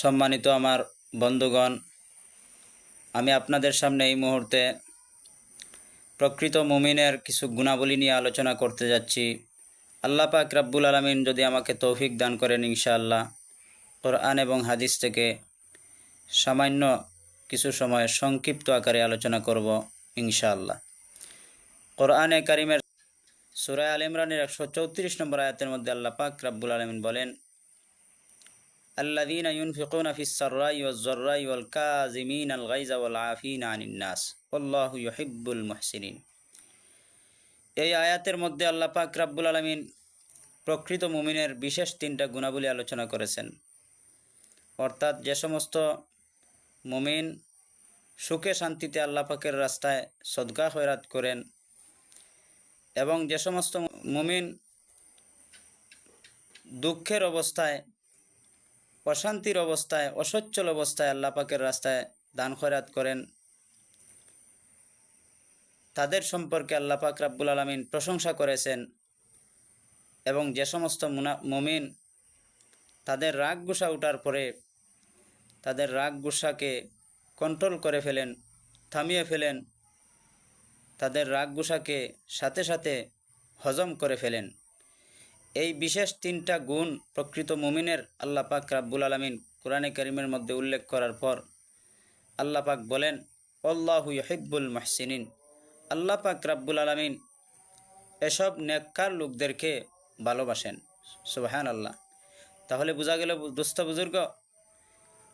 সম্মানিত আমার বন্ধুগণ, আমি আপনাদের সামনে এই মুহূর্তে প্রকৃত মুমিনের কিছু গুণাবলী নিয়ে আলোচনা করতে যাচ্ছি। আল্লাহ পাক রাব্বুল আলমিন যদি আমাকে তৌফিক দান করেন ইনশাআল্লাহ, কোরআন এবং হাদিস থেকে সামান্য কিছু সময় সংক্ষিপ্ত আকারে আলোচনা করব ইনশাআল্লাহ। কোরআনে কারিমের সুরায় আল ইমরানের একশো চৌত্রিশ নম্বর আয়াতের মধ্যে আল্লাহ পাক রাব্বুল আলমিন বলেন আল্লাদিন ইউনফিকুন ফিসরাই ওয়াজরাই ওয়াল কাজিমিন আল গাইজা ওয়াল আফিন আনিন্নাস আল্লাহু ইউহিব্বুল মুহসিনিন। এই আয়াতের মধ্যে আল্লাহ পাক রাব্বুল আলমিন প্রকৃত মুমিনের বিশেষ তিনটা গুণাবলী আলোচনা করেছেন। অর্থাৎ যে সমস্ত মুমিন সুখে শান্তিতে আল্লাহ পাকের রাস্তায় সদগা হয়রাত করেন এবং যে সমস্ত মুমিন দুঃখের অবস্থায় অশান্তির অবস্থায়, অসচ্ছল অবস্থায় আল্লাহ পাকের রাস্তায় দান খয়রাত করেন। তাদের সম্পর্কে আল্লাহ পাক রাব্বুল আলমিন প্রশংসা করেছেন এবং যে সমস্ত মুনা, মমিন তাদের রাগ গুসা উঠার পরে তাদের রাগ গুসাকে কন্ট্রোল করে ফেলেন, থামিয়ে ফেলেন, তাদের রাগ গুসাকে সাথে সাথে হজম করে ফেলেন। এই বিশেষ তিনটা গুণ প্রকৃত মুমিনের আল্লাহ পাক রাব্বুল আলমিন কোরআনে করিমের মধ্যে উল্লেখ করার পর আল্লাহ পাক বলেন অল্লাহু হিব্বুল মহসিনিন। আল্লাহ পাক রাব্বুল আলমিন এসব নেককার লোকদেরকে ভালোবাসেন সুবাহান আল্লাহ তাহলে বোঝা গেল দুস্থ বুজুর্গ,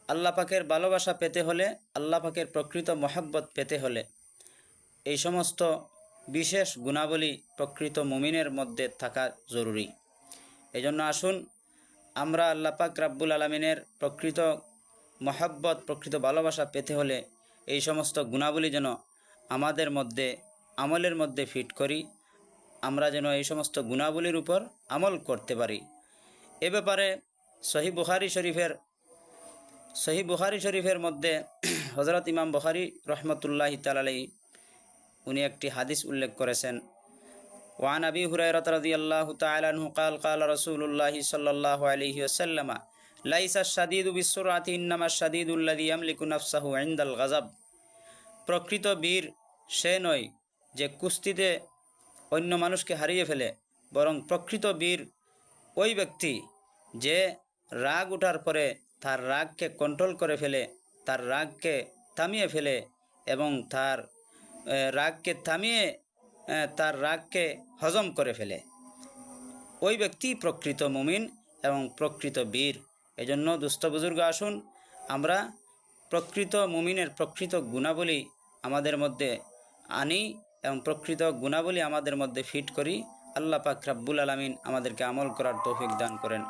আল্লাহ পাকের ভালোবাসা পেতে হলে, আল্লাহ পাকের প্রকৃত মহাব্বত পেতে হলে এই সমস্ত বিশেষ গুণাবলী প্রকৃত মুমিনের মধ্যে থাকা জরুরি। এই জন্য আসুন, আমরা আল্লাহ পাক রাব্বুল আলমিনের প্রকৃত মহাব্বত, প্রকৃত ভালোবাসা পেতে হলে এই সমস্ত গুণাবলী যেন আমাদের মধ্যে, আমলের মধ্যে ফিট করি, আমরা যেন এই সমস্ত গুণাবলীর উপর আমল করতে পারি। এ ব্যাপারে সহি বুখারি শরীফের, সহি বুখারি শরীফের মধ্যে হজরত ইমাম বুখারি রহমতুল্লাহ তালাই উনি একটি হাদিস উল্লেখ করেছেন। وعن أبي هريرة رضي الله تعالى عنه قال قال رسول الله صلى الله عليه وسلم ليس الشديد بالسرعة إنما الشديد الذي يملك نفسه عند الغضب প্রকৃত বীর সে নয় যে কুস্তিতে অন্য মানুষকে হারিয়ে ফেলে বরং প্রকৃত বীর ওই ব্যক্তি যে রাগ ওঠার পরে তার রাগকে কন্ট্রোল করে ফেলে তার রাগকে থামিয়ে ফেলে এবং তার রাগকে থামিয়ে তার রাগকে হজম করে ফেলে। ওই ব্যক্তি প্রকৃত মুমিন এবং প্রকৃত বীর। এজন্য দুস্থ বুজুর্গ, আসুন আমরা প্রকৃত মুমিনের প্রকৃত গুণাবলী আমাদের মধ্যে আনি এবং প্রকৃত গুণাবলী আমাদের মধ্যে ফিট করি। আল্লাহ পাক রাব্বুল আলমিন আমাদেরকে আমল করার তৌফিক দান করেন।